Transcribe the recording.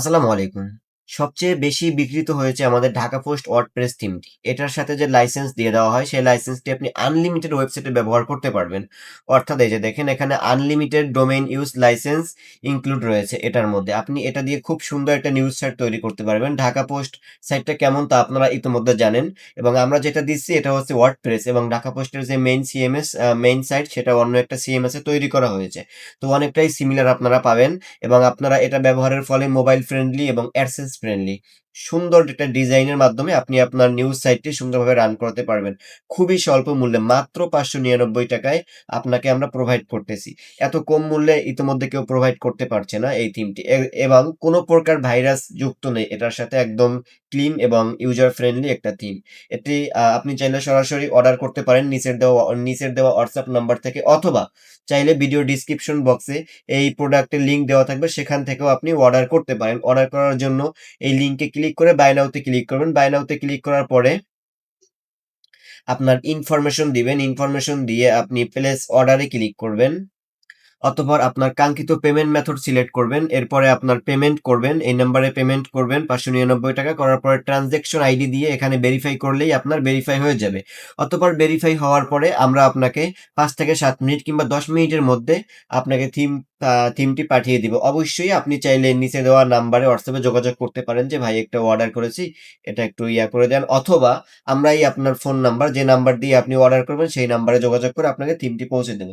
আসসালামু আলাইকুম। সবচেয়ে বেশি বিকৃত হয়েছে আমাদের ঢাকা পোস্ট ওয়ার্ডপ্রেস থিমটি। এটার সাথে যে লাইসেন্স দিয়ে দেওয়া হয়, সেই লাইসেন্সটি আপনি আনলিমিটেড ওয়েবসাইটে ব্যবহার করতে পারবেন। অর্থাৎ এই যে দেখেন এখানে unlimited domain use licence include রয়েছে এটার মধ্যে। আপনি এটা দিয়ে খুব সুন্দর একটা নিউজ সাইট তৈরি করতে পারবেন। ঢাকা পোস্ট সাইটটা কেমন তা আপনারা ইতিমধ্যে জানেন এবং আমরা যেটা দিচ্ছি এটা হচ্ছে ওয়ার্ডপ্রেস এবং ঢাকা পোস্টের যে মেইন সিএমএস মেইন সাইট সেটা অন্য একটা সিএমএস এ তৈরি করা হয়েছে। তো অনেকটাই সিমিলার আপনারা পাবেন এবং আপনারা এটা ব্যবহারের ফলে মোবাইল ফ্রেন্ডলি এবং অ্যাডসেন্স ফ্রেন্ডলি সুন্দর একটা ডিজাইনের মাধ্যমে আপনি আপনার নিউজ সাইটটি সুন্দরভাবে রান করাতে পারবেন। খুবই স্বল্প মূল্যে, মাত্র পাঁচশো নিরানব্বই টাকায় আপনাকে আমরা প্রোভাইড করতেছি। এত কম মূল্যে ইতিমধ্যে কেউ প্রোভাইড করতে পারছে না এই থিমটি এবং কোন প্রকার ভাইরাস যুক্ত নেই এটার সাথে একদম ক্লিন এবং ইউজার ফ্রেন্ডলি একটা থিম। এটি আপনি চাইলে সরাসরি অর্ডার করতে পারেন নিচের দেওয়া নিচের দেওয়া হোয়াটসঅ্যাপ নাম্বার থেকে, অথবা চাইলে ভিডিও ডেসক্রিপশন বক্সে এই প্রোডাক্টের লিঙ্ক দেওয়া থাকবে সেখান থেকেও আপনি অর্ডার করতে পারেন। অর্ডার করার জন্য এই লিংকে ক্লিক করে বাইনাউতে ক্লিক করবেন। বাইনাউতে ক্লিক করার পরে আপনার ইনফরমেশন দিবেন। ইনফরমেশন দিয়ে আপনি প্লেস অর্ডারে ক্লিক করবেন। অতঃপর আপনার কাঙ্ক্ষিত পেমেন্ট মেথড সিলেক্ট করবেন। এরপরে আপনার পেমেন্ট করবেন। এই নাম্বারে পেমেন্ট করবেন ৳৫৯৯ করার পরে ট্রানজ্যাকশন আইডি দিয়ে এখানে ভেরিফাই করলেই আপনার ভেরিফাই হয়ে যাবে। অতপর ভেরিফাই হওয়ার পরে আমরা আপনাকে পাঁচ থেকে সাত মিনিট কিংবা ১০ মিনিটের মধ্যে আপনাকে থিম থিমটি পাঠিয়ে দিব। অবশ্যই আপনি চাইলে নিচে দেওয়া নাম্বারে হোয়াটসঅ্যাপে যোগাযোগ করতে পারেন যে, "ভাই একটা অর্ডার করেছি, এটা একটু ইয়া করে দেন।" অথবা আমরাই আপনার ফোন নাম্বার যে নাম্বার দিয়ে আপনি অর্ডার করবেন সেই নাম্বারে যোগাযোগ করে আপনাকে থিমটি পৌঁছে দেব।